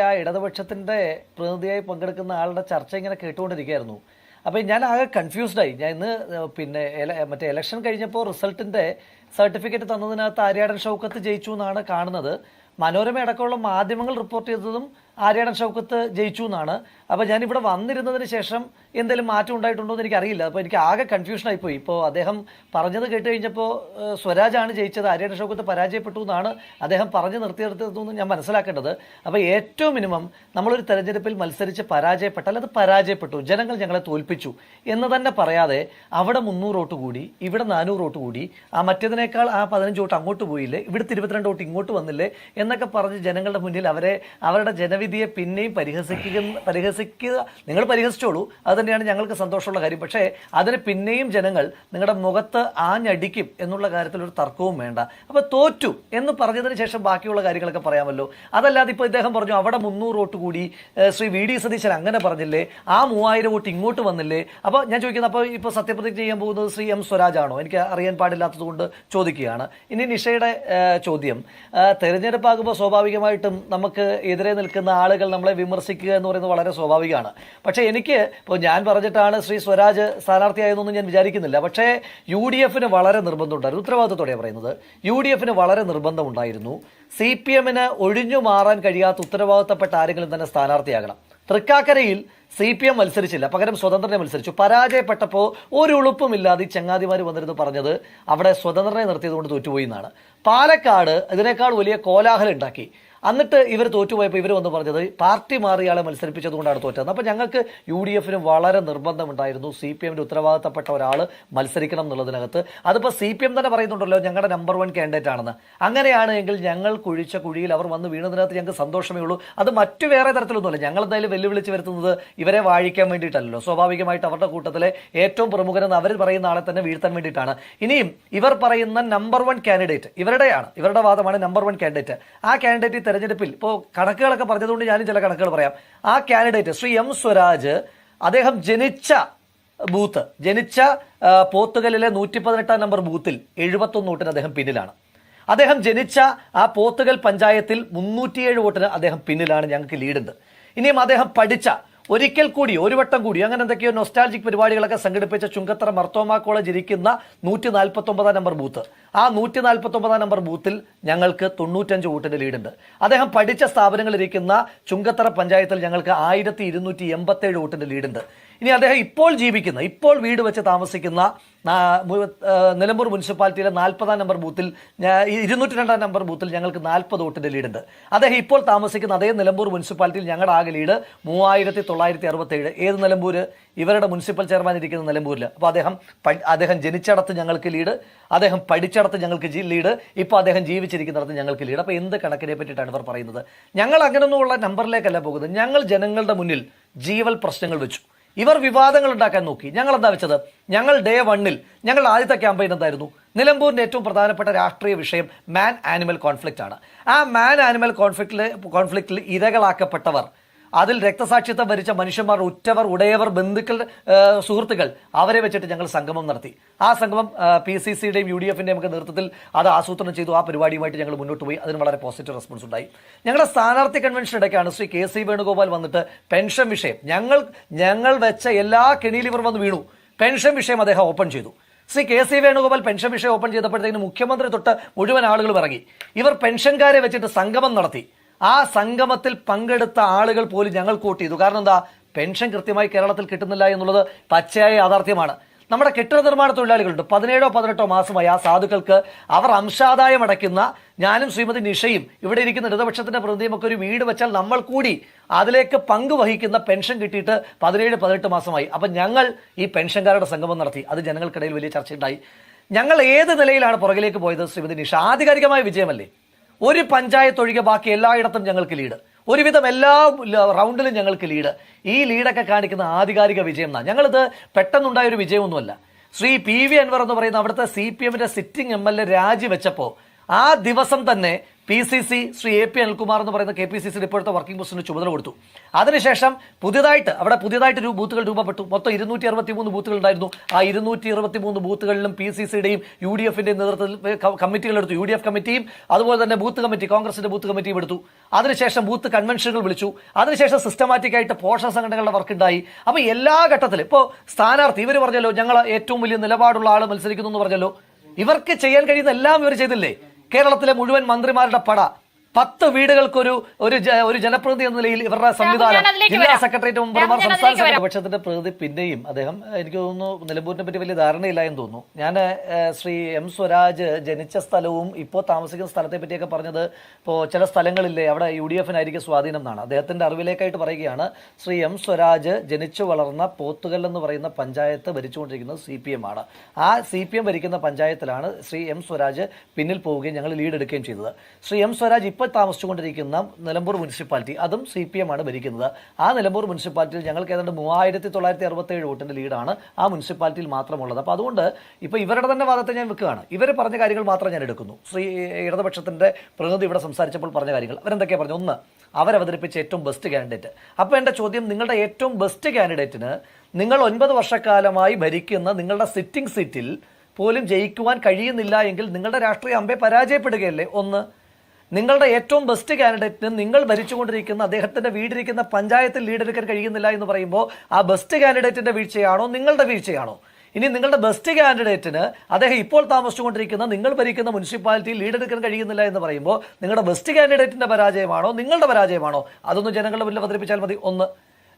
ആ ഇടതുപക്ഷത്തിന്റെ പ്രതിനിധിയായി പങ്കെടുക്കുന്ന ആളുടെ ചർച്ച ഇങ്ങനെ കേട്ടുകൊണ്ടിരിക്കുകയായിരുന്നു. അപ്പോൾ ഞാൻ ആകെ കൺഫ്യൂസ്ഡ് ആയി. ഞാൻ ഇന്ന് പിന്നെ മറ്റേ ഇലക്ഷൻ കഴിഞ്ഞപ്പോൾ റിസൾട്ടിന്റെ സർട്ടിഫിക്കറ്റ് തന്നതിനകത്ത് ആര്യാടൻ ഷൗക്കത്ത് ജയിച്ചു എന്നാണ് കാണുന്നത്. മനോരമ അടക്കമുള്ള മാധ്യമങ്ങൾ റിപ്പോർട്ട് ചെയ്തതും ആര്യാടൻ ഷൗക്കത്ത് ജയിച്ചു എന്നാണ്. അപ്പോൾ ഞാൻ ഇവിടെ വന്നിരുന്നതിന് ശേഷം എന്തെങ്കിലും മാറ്റം ഉണ്ടായിട്ടുണ്ടോ എന്ന് എനിക്കറിയില്ല. അപ്പോൾ എനിക്ക് ആകെ കൺഫ്യൂഷൻ ആയിപ്പോയി ഇപ്പോൾ അദ്ദേഹം പറഞ്ഞത് കേട്ട് കഴിഞ്ഞപ്പോൾ സ്വരാജ് സ്വരാജാണ് ജയിച്ചത് ആര്യ അശോകത്ത് പരാജയപ്പെട്ടു എന്നാണ് അദ്ദേഹം പറഞ്ഞു നിർത്തിയെടുത്തതെന്ന് ഞാൻ മനസ്സിലാക്കേണ്ടത്. അപ്പോൾ ഏറ്റവും മിനിമം നമ്മളൊരു തെരഞ്ഞെടുപ്പിൽ മത്സരിച്ച് പരാജയപ്പെട്ടാൽ അത് പരാജയപ്പെട്ടു ജനങ്ങൾ ഞങ്ങളെ തോൽപ്പിച്ചു എന്ന് തന്നെ പറയാതെ അവിടെ മുന്നൂറ് വോട്ട് കൂടി ഇവിടെ നാനൂറ് വോട്ട് കൂടി ആ മറ്റേതിനേക്കാൾ ആ പതിനഞ്ച് വോട്ട് അങ്ങോട്ട് പോയില്ലേ ഇവിടുത്തെ ഇരുപത്തിരണ്ട് വോട്ട് ഇങ്ങോട്ട് വന്നില്ലേ എന്നൊക്കെ പറഞ്ഞ് ജനങ്ങളുടെ മുന്നിൽ അവരെ അവരുടെ ജനവിധിയെ പിന്നെയും പരിഹസിക്കുക പരിഹസിക്കുക നിങ്ങൾ പരിഹസിച്ചോളൂ. അത് തന്നെയാണ് ഞങ്ങൾക്ക് സന്തോഷമുള്ള കാര്യം. പക്ഷേ അതിന് പിന്നെയും ജനങ്ങൾ നിങ്ങളുടെ മുഖത്ത് ആഞ്ഞടിക്കും എന്നുള്ള കാര്യത്തിൽ ഒരു തർക്കവും വേണ്ട. അപ്പോൾ തോറ്റു എന്ന് പറഞ്ഞതിന് ശേഷം ബാക്കിയുള്ള കാര്യങ്ങളൊക്കെ പറയാമല്ലോ. അതല്ലാതെ ഇപ്പോൾ ഇദ്ദേഹം പറഞ്ഞു അവിടെ മുന്നൂറ് വോട്ട് കൂടി. ശ്രീ വി. ഡി. സതീശൻ അങ്ങനെ പറഞ്ഞില്ലേ? ആ മൂവായിരം വോട്ട് ഇങ്ങോട്ട് വന്നില്ലേ? അപ്പോൾ ഞാൻ ചോദിക്കുന്നത് അപ്പോൾ ഇപ്പോൾ സത്യപ്രതിജ്ഞ ചെയ്യാൻ പോകുന്നത് ശ്രീ എം സ്വരാജാണോ? എനിക്ക് അറിയാൻ പാടില്ലാത്തതുകൊണ്ട് ചോദിക്കുകയാണ്. ഇനി നിഷയുടെ ചോദ്യം. തെരഞ്ഞെടുപ്പാകുമ്പോൾ സ്വാഭാവികമായിട്ടും നമുക്ക് എതിരെ നിൽക്കുന്ന ആളുകൾ നമ്മളെ വിമർശിക്കുക എന്ന് പറയുന്നത് വളരെ സ്വാഭാവികമാണ്. പക്ഷേ എനിക്ക് ഇപ്പോൾ ഞാൻ പറഞ്ഞിട്ടാണ് ശ്രീ സ്വരാജ് സ്ഥാനാർത്ഥിയായതെന്നൊന്നും ഞാൻ വിചാരിക്കുന്നില്ല. പക്ഷേ യു ഡി എഫിന് വളരെ നിർബന്ധമുണ്ടായിരുന്നു ഉത്തരവാദിത്തത്തോടെയാണ് പറയുന്നത്. യു ഡി എഫിന് വളരെ നിർബന്ധമുണ്ടായിരുന്നു. സി പി എമ്മിന് ഒഴിഞ്ഞു മാറാൻ കഴിയാത്ത ഉത്തരവാദിത്തപ്പെട്ട ആരെങ്കിലും തന്നെ സ്ഥാനാർത്ഥിയാകണം. തൃക്കാക്കരയിൽ സി പി എം മത്സരിച്ചില്ല. പകരം സ്വതന്ത്രനെ മത്സരിച്ചു. പരാജയപ്പെട്ടപ്പോൾ ഒരു ഉളുപ്പുമില്ലാതെ ചങ്ങാതിമാർ വന്നിരുന്നു പറഞ്ഞത് അവിടെ സ്വതന്ത്രനെ നിർത്തിയത് കൊണ്ട് തോറ്റുപോയി എന്നാണ്. പാലക്കാട് ഇതിനേക്കാൾ വലിയ കോലാഹലം ഉണ്ടാക്കി. എന്നിട്ട് ഇവർ തോറ്റുപോയപ്പോൾ ഇവർ വന്ന് പറഞ്ഞത് പാർട്ടി മാറിയാളെ മത്സരിപ്പിച്ചത് കൊണ്ടാണ് തോറ്റത്. അപ്പോൾ ഞങ്ങൾക്ക് യു ഡി എഫിന് വളരെ നിർബന്ധമുണ്ടായിരുന്നു സി പി എമ്മിന്റെ ഉത്തരവാദിത്തപ്പെട്ട ഒരാൾ മത്സരിക്കണം എന്നുള്ളതിനകത്ത്. അതിപ്പോൾ സി പി എം തന്നെ പറയുന്നുണ്ടല്ലോ ഞങ്ങളുടെ നമ്പർ വൺ കാൻഡിഡേറ്റ് ആണെന്ന്. അങ്ങനെയാണ് എങ്കിൽ ഞങ്ങൾ കുഴിച്ച കുഴിയിൽ അവർ വന്ന് വീണതിനകത്ത് ഞങ്ങൾക്ക് സന്തോഷമേ ഉള്ളൂ. അത് മറ്റു വേറെ തരത്തിലൊന്നുമല്ല. ഞങ്ങൾ എന്തായാലും വെല്ലുവിളിച്ച് വരുത്തുന്നത് ഇവരെ വാഴിക്കാൻ വേണ്ടിയിട്ടല്ലോ സ്വാഭാവികമായിട്ട് അവരുടെ കൂട്ടത്തിലെ ഏറ്റവും പ്രമുഖരെന്ന് അവർ പറയുന്ന ആളെ തന്നെ വീഴ്ത്താൻ വേണ്ടിയിട്ടാണ്. ഇനിയും ഇവർ പറയുന്ന നമ്പർ വൺ കാൻഡിഡേറ്റ് ഇവരുടെയാണ്. ഇവരുടെ വാദമാണ് നമ്പർ വൺ കാൻഡിഡേറ്റ്. ആ കാൻഡിഡേറ്റ് തെരഞ്ഞെടുപ്പിൽ. ഇപ്പോൾ കണക്കുകളൊക്കെ പറഞ്ഞതുകൊണ്ട് ഞാനും ചില കണക്കുകൾ പറയാം. ആ കാൻഡിഡേറ്റ് ശ്രീ എം സ്വരാജ് അദ്ദേഹം ജനിച്ച ബൂത്ത് ജനിച്ച പോത്തുകലിലെ നൂറ്റി പതിനെട്ടാം നമ്പർ ബൂത്തിൽ എഴുപത്തൊന്ന് വോട്ടിന് അദ്ദേഹം പിന്നിലാണ്. അദ്ദേഹം ജനിച്ച ആ പോത്തുകൽ പഞ്ചായത്തിൽ മുന്നൂറ്റിയേഴ് വോട്ടിന് അദ്ദേഹം പിന്നിലാണ് ഞങ്ങൾക്ക് ലീഡുണ്ട്. ഇനിയും അദ്ദേഹം പഠിച്ച ഒരിക്കൽ കൂടി ഒരു വട്ടം കൂടി അങ്ങനെ എന്തൊക്കെയോ നൊസ്റ്റാൾജിക് പരിപാടികളൊക്കെ സംഘടിപ്പിച്ച ചുങ്കത്തറ മർത്തോമ കോളേജ് ഇരിക്കുന്ന നൂറ്റി നാൽപ്പത്തി ഒമ്പതാം നമ്പർ ബൂത്ത്. ആ നൂറ്റി നാൽപ്പത്തി ഒമ്പതാം നമ്പർ ബൂത്തിൽ ഞങ്ങൾക്ക് തൊണ്ണൂറ്റഞ്ച് വോട്ടിന്റെ ലീഡുണ്ട്. അദ്ദേഹം പഠിച്ച സ്ഥാപനങ്ങളിരിക്കുന്ന ചുങ്കത്തറ പഞ്ചായത്തിൽ ഞങ്ങൾക്ക് ആയിരത്തി ഇരുന്നൂറ്റി എൺപത്തേഴ് വോട്ടിന്റെ ലീഡുണ്ട്. ഇനി അദ്ദേഹം ഇപ്പോൾ ജീവിക്കുന്ന ഇപ്പോൾ വീട് വെച്ച് താമസിക്കുന്ന നിലമ്പൂർ മുനിസിപ്പാലിറ്റിയിലെ നാൽപ്പതാം നമ്പർ ബൂത്തിൽ ഇരുന്നൂറ്റി രണ്ടാം നമ്പർ ബൂത്തിൽ ഞങ്ങൾക്ക് നാൽപ്പത് വോട്ടിന്റെ ലീഡുണ്ട്. അദ്ദേഹം ഇപ്പോൾ താമസിക്കുന്ന അതേ നിലമ്പൂർ മുനിസിപ്പാലിറ്റിയിൽ ഞങ്ങളുടെ ആകെ ലീഡ് മൂവായിരത്തി തൊള്ളായിരത്തി അറുപത്തേഴ് ഏത് നിലമ്പൂർ ഇവരുടെ മുനിസിപ്പൽ ചെയർമാൻ ഇരിക്കുന്ന നിലമ്പൂരിൽ അപ്പോൾ അദ്ദേഹം അദ്ദേഹം ജനിച്ചടത്ത് ഞങ്ങൾക്ക് ലീഡ് അദ്ദേഹം പഠിച്ചിടത്ത് ഞങ്ങൾക്ക് ജി- ലീഡ്. ഇപ്പോൾ അദ്ദേഹം ജീവിച്ചിരിക്കുന്നിടത്ത് ഞങ്ങൾക്ക് ലീഡ്. അപ്പോൾ എന്ത് കണക്കിനെ പറ്റിയിട്ടാണ് ഇവർ പറയുന്നത്? ഞങ്ങൾ അങ്ങനെയൊന്നുമുള്ള നമ്പറിലേക്കല്ല പോകുന്നത്. ഞങ്ങൾ ജനങ്ങളുടെ മുന്നിൽ ജീവൽ പ്രശ്നങ്ങൾ വെച്ചു. ഇവർ വിവാദങ്ങൾ ഉണ്ടാക്കാൻ നോക്കി. ഞങ്ങൾ എന്താ വെച്ചത്? ഞങ്ങൾ ഡേ വണ്ണിൽ ഞങ്ങൾ ആദ്യത്തെ ക്യാമ്പയിൻ എന്തായിരുന്നു? നിലമ്പൂരിന്റെ ഏറ്റവും പ്രധാനപ്പെട്ട രാഷ്ട്രീയ വിഷയം മാൻ ആനിമൽ കോൺഫ്ലിക്റ്റ് ആണ് ആ മാൻ ആനിമൽ കോൺഫ്ലിക്റ്റിൽ കോൺഫ്ലിക്റ്റിൽ ഇരകളാക്കപ്പെട്ടവർ അതിൽ രക്തസാക്ഷിത്വം വരിച്ച മനുഷ്യന്മാർ ഉറ്റവർ ഉടയവർ ബന്ധുക്കൾ സുഹൃത്തുക്കൾ അവരെ വെച്ചിട്ട് ഞങ്ങൾ സംഗമം നടത്തി. ആ സംഗമം പി സി സിയുടെയും യു ഡി എഫിന്റെയും ഒക്കെ നേതൃത്വത്തിൽ അത് ആസൂത്രണം ചെയ്തു. ആ പരിപാടിയുമായിട്ട് ഞങ്ങൾ മുന്നോട്ട് പോയി. അതിന് വളരെ പോസിറ്റീവ് റെസ്പോൺസ് ഉണ്ടായി. ഞങ്ങളുടെ സ്ഥാനാർത്ഥി കൺവെൻഷൻ ഇടയ്ക്കാണ് ശ്രീ കെ സി വേണുഗോപാൽ വന്നിട്ട് പെൻഷൻ വിഷയം. ഞങ്ങൾ ഞങ്ങൾ വെച്ച എല്ലാ കെണിയിലും ഇവർ വന്ന് വീണു. പെൻഷൻ വിഷയം അദ്ദേഹം ഓപ്പൺ ചെയ്തു. Shri K C Venugopal pension വിഷയം ഓപ്പൺ ചെയ്തപ്പോഴത്തേക്കും മുഖ്യമന്ത്രി തൊട്ട് മുഴുവൻ ആളുകൾ ഇറങ്ങി ഇവർ പെൻഷൻകാരെ വെച്ചിട്ട് സംഗമം നടത്തി. ആ സംഗമത്തിൽ പങ്കെടുത്ത ആളുകൾ പോലും ഞങ്ങൾ വോട്ട് ചെയ്തു. കാരണം എന്താ? പെൻഷൻ കൃത്യമായി കേരളത്തിൽ കിട്ടുന്നില്ല എന്നുള്ളത് പച്ചയായ യാഥാർത്ഥ്യമാണ്. നമ്മുടെ കെട്ടിട നിർമ്മാണ തൊഴിലാളികളുണ്ട്. പതിനേഴോ പതിനെട്ടോ മാസമായി ആ സാധുക്കൾക്ക് അവർ അംശാദായം അടയ്ക്കുന്ന ഞാനും ശ്രീമതി നിഷയും ഇവിടെ ഇരിക്കുന്ന ഇടതുപക്ഷത്തിന്റെ പ്രതിനിധിയും ഒക്കെ ഒരു വീട് വെച്ചാൽ നമ്മൾ കൂടി അതിലേക്ക് പങ്കുവഹിക്കുന്ന പെൻഷൻ കിട്ടിയിട്ട് പതിനേഴ് പതിനെട്ട് മാസമായി. അപ്പം ഞങ്ങൾ ഈ പെൻഷൻകാരുടെ സംഗമം നടത്തി. അത് ജനങ്ങൾക്കിടയിൽ വലിയ ചർച്ചയുണ്ടായി. ഞങ്ങൾ ഏത് നിലയിലാണ് പുറകിലേക്ക് പോയത് ശ്രീമതി നിഷ? ആധികാരികമായ വിജയമല്ലേ? ഒരു പഞ്ചായത്ത് ഒഴികെ ബാക്കി എല്ലായിടത്തും ഞങ്ങൾക്ക് ലീഡ് ഒരുവിധം എല്ലാ റൗണ്ടിലും ഞങ്ങൾക്ക് ലീഡ് ഈ ലീഡൊക്കെ കാണിക്കുന്ന ആധികാരിക വിജയം എന്നാണ് ഞങ്ങളിത് പെട്ടെന്നുണ്ടായ ഒരു വിജയമൊന്നുമല്ല. ശ്രീ പി വി അൻവർ എന്ന് പറയുന്ന അവിടുത്തെ സി പി എമ്മിന്റെ സിറ്റിംഗ് എം എൽ എ രാജിവെച്ചപ്പോൾ ആ ദിവസം തന്നെ P C C Shri A P Anilkumar എന്ന് പറയുന്ന കെ പി സി സിയുടെ ഇപ്പോഴത്തെ വർക്കിംഗ് പ്രസിഡന്റ് ചുമതല കൊടുത്തു. അതിനുശേഷം പുതിയതായിട്ട് അവിടെ പുതിയതായിട്ട് ബൂത്തുകൾ രൂപപ്പെട്ടു. മൊത്തം ഇരുന്നൂറ്റി അറുപത്തി മൂന്ന് ബൂത്തുകൾ ഉണ്ടായിരുന്നു. ആ ഇരുന്നൂറ്റി ഇരുപത്തി മൂന്ന് ബൂത്തുകളിലും പി സി സിയുടെയും യു ഡി എഫിന്റെയും നേതൃത്വത്തിൽ കമ്മിറ്റികൾ എടുത്തു. യു ഡി എഫ് കമ്മിറ്റിയും അതുപോലെ തന്നെ ബൂത്ത് കമ്മിറ്റി കോൺഗ്രസിന്റെ ബൂത്ത് കമ്മിറ്റിയും എടുത്തു. അതിനുശേഷം ബൂത്ത് കൺവെൻഷനുകൾ വിളിച്ചു. അതിനുശേഷം സിസ്റ്റമാറ്റിക് ആയിട്ട് പോഷക സംഘടനകളുടെ വർക്ക് ഉണ്ടായി. അപ്പൊ എല്ലാ ഘട്ടത്തിലും ഇപ്പോൾ സ്ഥാനാർത്ഥി ഇവർ പറഞ്ഞല്ലോ ഞങ്ങൾ ഏറ്റവും വലിയ നിലപാടുള്ള ആൾ മത്സരിക്കുന്നു എന്ന് പറഞ്ഞല്ലോ. ഇവർക്ക് ചെയ്യാൻ കഴിയുന്ന എല്ലാം ഇവർ ചെയ്തില്ലേ? കേരളത്തിലെ മുഴുവൻ മന്ത്രിമാരുടെ പട. പത്ത് വീടുകൾക്കൊരു ഒരു ഒരു ജനപ്രതിനിധി എന്ന നിലയിൽ ഇവരുടെ സംവിധാനം ജില്ലാ. സെക്രട്ടേറിയറ്റ് മെമ്പർമാർ സംസ്ഥാന. സെക്രട്ടറി പക്ഷത്തിന്റെ പ്രകൃതി പിന്നെയും അദ്ദേഹം എനിക്ക് തോന്നുന്നു നിലമ്പൂരിനെ പറ്റി വലിയ ധാരണയില്ല എന്ന് തോന്നുന്നു ഞാൻ ശ്രീ എം സ്വരാജ് ജനിച്ച സ്ഥലവും ഇപ്പോൾ താമസിക്കുന്ന സ്ഥലത്തെ പറ്റിയൊക്കെ പറഞ്ഞത് ഇപ്പോൾ ചില സ്ഥലങ്ങളില്ലേ അവിടെ യു ഡി എഫിനായിരിക്കും സ്വാധീനം എന്നാണ് അദ്ദേഹത്തിന്റെ അറിവിലേക്കായിട്ട് പറയുകയാണ് ശ്രീ എം സ്വരാജ് ജനിച്ചു വളർന്ന പോത്തുകൽ എന്ന് പറയുന്ന പഞ്ചായത്ത് ഭരിച്ചുകൊണ്ടിരിക്കുന്നത് സി പി എം ആണ് ആ സി പി എം ഭരിക്കുന്ന പഞ്ചായത്തിലാണ് ശ്രീ എം സ്വരാജ് പിന്നിൽ പോവുകയും ഞങ്ങൾ ലീഡ് എടുക്കുകയും ചെയ്തത് ശ്രീ എം സ്വരാജ് ഇപ്പോൾ താമസിച്ചുകൊണ്ടിരിക്കുന്ന നിലമ്പൂർ മുനിസിപ്പാലിറ്റി അതും സി പി എം ആണ് ഭരിക്കുന്നത്. ആ നിലമ്പൂർ മുനിസിപ്പാലിറ്റിയിൽ ഞങ്ങൾക്ക് ഏതാണ്ട് മൂവായിരത്തി തൊള്ളായിരത്തി അറുപത്തി ഏഴ് വോട്ടിന്റെ ലീഡാണ് ആ മുനിസിപ്പാലിറ്റിയിൽ മാത്രമുള്ളത്. അപ്പോൾ അതുകൊണ്ട് ഇപ്പോൾ ഇവരുടെ തന്നെ വാദത്തെ ഞാൻ വെക്കുകയാണ്. ഇവർ പറഞ്ഞ കാര്യങ്ങൾ മാത്രം ഞാൻ എടുക്കുന്നു. ശ്രീ ഇടതുപക്ഷത്തിന്റെ പ്രതിനിധി ഇവിടെ സംസാരിച്ചപ്പോൾ പറഞ്ഞ കാര്യങ്ങൾ. അവരെന്തൊക്കെയാണ് പറഞ്ഞു ഒന്ന് അവരവതരിപ്പിച്ച ഏറ്റവും ബെസ്റ്റ് കാൻഡിഡേറ്റ്. അപ്പോൾ എന്റെ ചോദ്യം നിങ്ങളുടെ ഏറ്റവും ബെസ്റ്റ് കാൻഡിഡേറ്റിന് നിങ്ങൾ ഒൻപത് വർഷക്കാലമായി ഭരിക്കുന്ന നിങ്ങളുടെ സിറ്റിംഗ് സീറ്റിൽ പോലും ജയിക്കുവാൻ കഴിയുന്നില്ല എങ്കിൽ നിങ്ങളുടെ രാഷ്ട്രീയ അമ്പെ പരാജയപ്പെടുകയല്ലേ? ഒന്ന് നിങ്ങളുടെ ഏറ്റവും ബെസ്റ്റ് കാൻഡിഡേറ്റിന് നിങ്ങൾ ഭരിച്ചുകൊണ്ടിരിക്കുന്ന അദ്ദേഹത്തിന്റെ വീടിരിക്കുന്ന പഞ്ചായത്തിൽ ലീഡെടുക്കാൻ കഴിയുന്നില്ല എന്ന് പറയുമ്പോൾ ആ ബെസ്റ്റ് കാൻഡിഡേറ്റിന്റെ വീഴ്ചയാണോ നിങ്ങളുടെ വീഴ്ചയാണോ? ഇനി നിങ്ങളുടെ ബെസ്റ്റ് കാൻഡിഡേറ്റിന് അദ്ദേഹം ഇപ്പോൾ താമസിച്ചുകൊണ്ടിരിക്കുന്ന നിങ്ങൾ ഭരിക്കുന്ന മുനിസിപ്പാലിറ്റിയിൽ ലീഡെടുക്കാൻ കഴിയുന്നില്ല എന്ന് പറയുമ്പോൾ നിങ്ങളുടെ ബെസ്റ്റ് കാൻഡിഡേറ്റിന്റെ പരാജയമാണോ നിങ്ങളുടെ പരാജയമാണോ? അതൊന്ന് ജനങ്ങളുടെ മുന്നിൽ അവതരിപ്പിച്ചാൽ മതി. ഒന്ന്